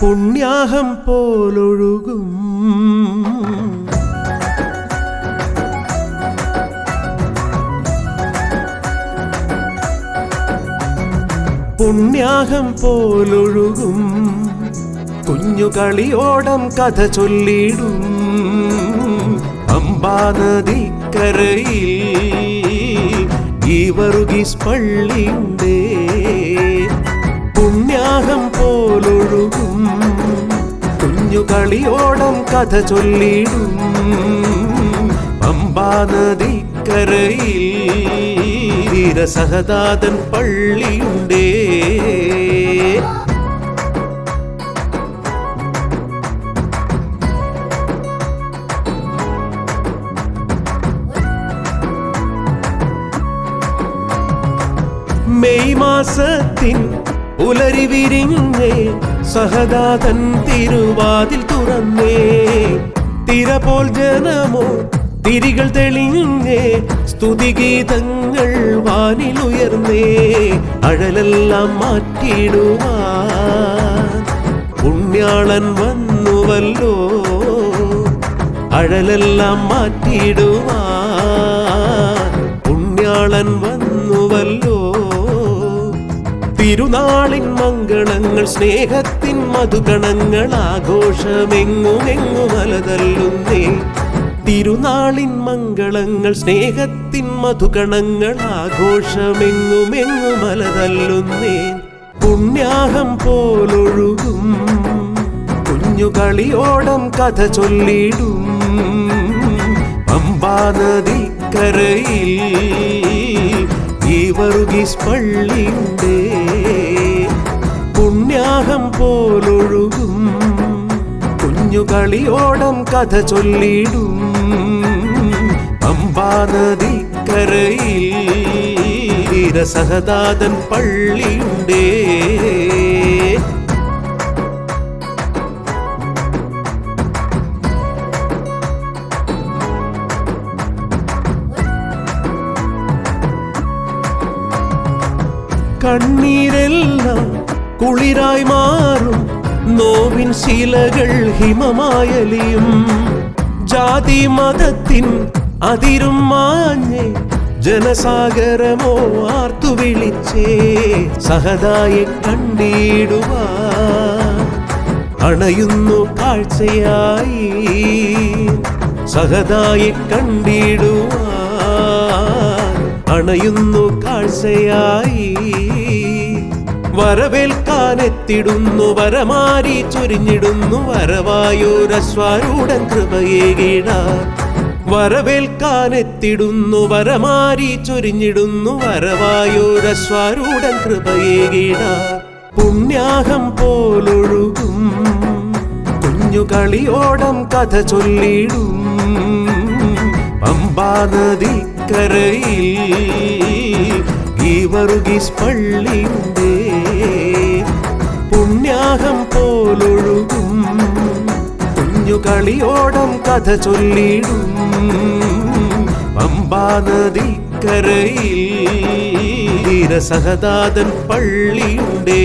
പുണ്യാഹം പോലൊഴുകും. പുണ്യാഹം പോലൊഴുകും. കുഞ്ഞു കളിയോടം കഥ ചൊല്ലിടും. അമ്പാനദിക്കരയിൽ ഈ വറുകിസ് പള്ളിയുണ്ടേ. കുഞ്ഞു കളിയോടം കഥ ചൊല്ലിടും അമ്പാനദിക്കരയിൽ ധീരസഹദാതൻ പള്ളിയുണ്ടേ മെയ് മാസത്തിൻ പുലരി വിരിഞ്ഞേ സഹദാതൻ തിരുവാതിൽ തുറന്നേ. തിര പോൽ ജനമോ തിരികൾ തെളിഞ്ഞേ സ്തുതിഗീതങ്ങൾ വാനിലുയർന്നേ അഴലെല്ലാം മാറ്റിയിടുവാ. പുണ്യാളൻ വന്നുവല്ലോ അഴലെല്ലാം മാറ്റിയിടുവാ. പുണ്യാളൻ വന്നുവല്ലോ തിരുനാളിൻ മംഗളങ്ങൾ സ്നേഹത്തിൻ മധുഗണങ്ങൾ ആഘോഷമെങ്ങുമെങ്ങു മലതല്ലുന്നേ തിരുനാളിൻ മംഗളങ്ങൾ സ്നേഹത്തിൻ മധുഗണങ്ങൾ ആഘോഷമെങ്ങുമെങ്ങു മലതല്ലുന്നേ പുണ്യാഹം പോലൊഴുകും കുഞ്ഞുകളിയോടം കഥ ചൊല്ലിടും. പമ്പാനദിക്കരയിൽ ഈ പള്ളിയുടെ പുണ്യാഹം പോലൊഴുകും. കുഞ്ഞുകളിയോടം കഥ ചൊല്ലിടും. പമ്പാനദിക്കരയിൽ സഹദാദൻ പള്ളിയുണ്ടേ. കണ്ണീരെല്ലാം കുളിരായി മാറും. നോവിൻ ശീലകൾ ഹിമമായലിയും. ജാതി മതത്തിൻ അതിരും മാഞ്ഞേ ജനസാഗരമോ ആർത്തു വിളിച്ചേ. സഹതായെ കണ്ടിടുക. അണയുന്നു കാഴ്ചയായി. സഹതായെ കണ്ടിടുക. അണയുന്നു കാഴ്ചയായി. വരവേൽക്കാനെത്തിടുന്നു വരമാരി ചൊരിഞ്ഞിടുന്നു വരവായൂരശ്വാരൂഢൻ കൃപയേകിട വരവേൽക്കാനെത്തിടുന്നു വരമാരി ചൊരിഞ്ഞിടുന്നു വരവായൂരശ്വാരൂഢൻ കൃപയേകിട പുണ്യാഹം പോലൊഴുകും കുഞ്ഞുകളിയോടം കഥ ചൊല്ലിടും. പമ്പാനദിക്കരയിൽ ഈ വറുകിസ് പള്ളിയുണ്ടേ പുണ്യാഹം പോലൊഴുകും. കുഞ്ഞു കളിയോടം കഥ ചൊല്ലിടും. പമ്പാനദിക്കരയിൽ ധീരസഹദാതൻ പള്ളിയുണ്ടേ.